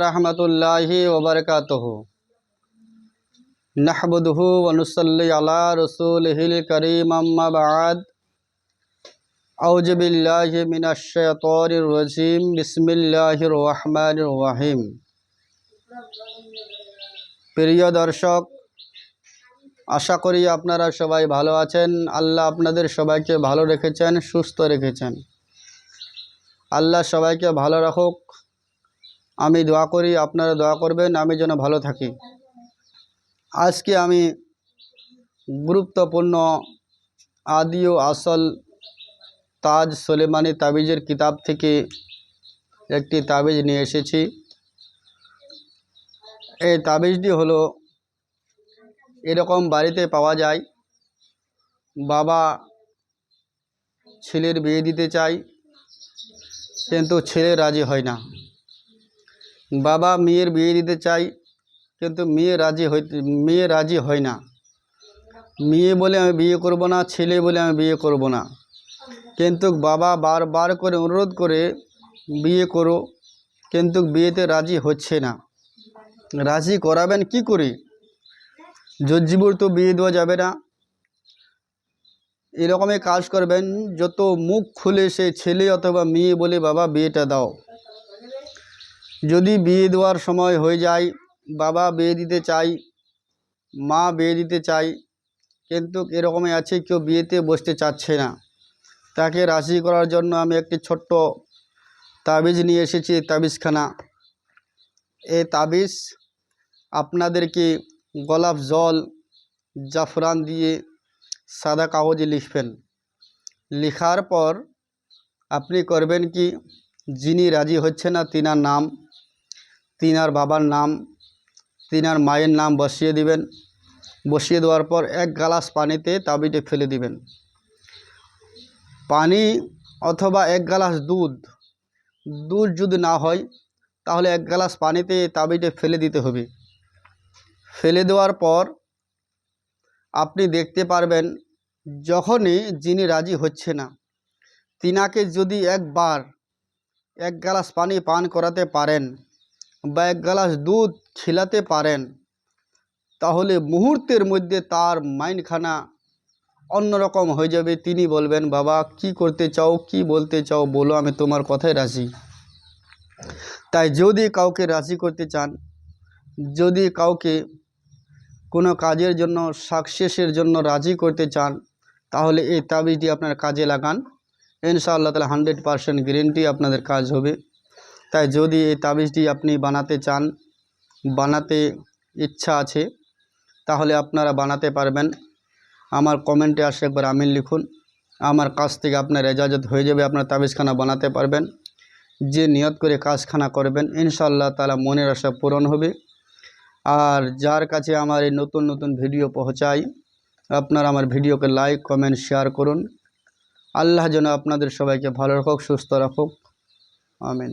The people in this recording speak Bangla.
রহমতুল্লাহি আলা করিম রাজিম। রহিম। প্রিয় দর্শক, আশা করি আপনারা সবাই ভালো আছেন। আল্লাহ আপনাদের সবাইকে ভালো রেখেছেন, সুস্থ রেখেছেন। আল্লাহ সবাইকে ভালো রাখুক। আমি দোয়া করি, আপনারা দোয়া করবেন, আমি যেন ভালো থাকি। আজকে আমি গুরুত্বপূর্ণ আদি ও আসল তাজ সোলেমানি তাবিজের কিতাব থেকে একটি তাবিজ নিয়ে এসেছি। এই তাবিজটি হলো, এরকম বাড়িতে পাওয়া যায়, বাবা ছেলের বিয়ে দিতে চায়, কিন্তু ছেলে রাজি হয় না। বাবা মেয়ের বিয়ে দিতে চাই, কিন্তু মেয়ে রাজি হইতে, মেয়ে রাজি হয় না। মেয়ে বলে আমি বিয়ে করব না, ছেলে বলে আমি বিয়ে করব না। কিন্তু বাবা বারবার করে অনুরোধ করে বিয়ে করো, কিন্তু বিয়েতে রাজি হচ্ছে না। রাজি করাবেন কি করে? জজ্জিবুর তো বিয়ে দেওয়া যাবে না। এরকমই কাজ করবেন, যত মুখ খুলে সে ছেলে অথবা মেয়ে বলে, বাবা, বিয়েটা দাও। যদি বিয়ে দেওয়ার সময় হয়ে যায়, বাবা বিয়ে দিতে চাই মা বিয়ে দিতে চাই কিন্তু এরকমই আছে, কেউ বিয়েতে বসতে চাচ্ছে না। তাকে রাজি করার জন্য আমি একটি ছোট্ট তাবিজ নিয়ে এসেছি, তাবিজখানা। এই তাবিজ আপনাদেরকে গোলাপ জল, জাফরান দিয়ে সাদা কাগজে লিখবেন। লেখার পর আপনি করবেন কি, যিনি রাজি হচ্ছে না, তিনার নাম তিনার বাবার নাম, তিনার মায়ের নাম বসিয়ে দিবেন। বসিয়ে দেওয়ার পর এক গ্লাস পানিতে তাবিটে ফেলে দিবেন। পানি অথবা এক গ্লাস দুধ দুধ যদি না হয়, তাহলে এক গ্লাস পানিতে তাবিটে ফেলে দিতে হবে। ফেলে দেওয়ার পর আপনি দেখতে পারবেন, যখনই যিনি রাজি হচ্ছে না, তিনাকে যদি একবার এক গ্লাস পানি পান করাতে পারেন বা এক গ্লাস, দুধ খিলাতে পারেন। তাহলে মুহূর্তের মধ্যে তার মাইন্ডখানা অন্যরকম হয়ে যাবে। তিনি বলবেন, বাবা, কি করতে চাও? কি বলতে চাও? বলো, আমি তোমার কথায় রাজি। তাই যদি কাউকে রাজি করতে চান, যদি কাউকে কোনো কাজের জন্য সাকসেসের জন্য রাজি করতে চান, তাহলে এই তাবিজটি আপনার কাজে লাগান। ইনশাআল্লাহ তাহলে হান্ড্রেড পারসেন্ট গ্যারেন্টি আপনাদের কাজ হবে। তাই যদি এই তাবিজটি আপনি বানাতে চান, বানাতে ইচ্ছা আছে, তাহলে আপনারা বানাতে পারবেন। আমার কমেন্টে আসে একবার আমিন লিখুন। আমার কাছ থেকে আপনার এজাজত হয়ে যাবে, আপনার তাবিজখানা বানাতে পারবেন। যে নিয়ত করে কাজখানা করবেন ইনশাল্লাহ তালা মনের আশা পূরণ হবে। আর যার কাছে আমার এই নতুন নতুন ভিডিও পৌঁছাই আপনারা আমার ভিডিওকে লাইক, কমেন্ট, শেয়ার করুন। আল্লাহ যেন আপনাদের সবাইকে ভালো রাখুক, সুস্থ রাখুক। আমিন।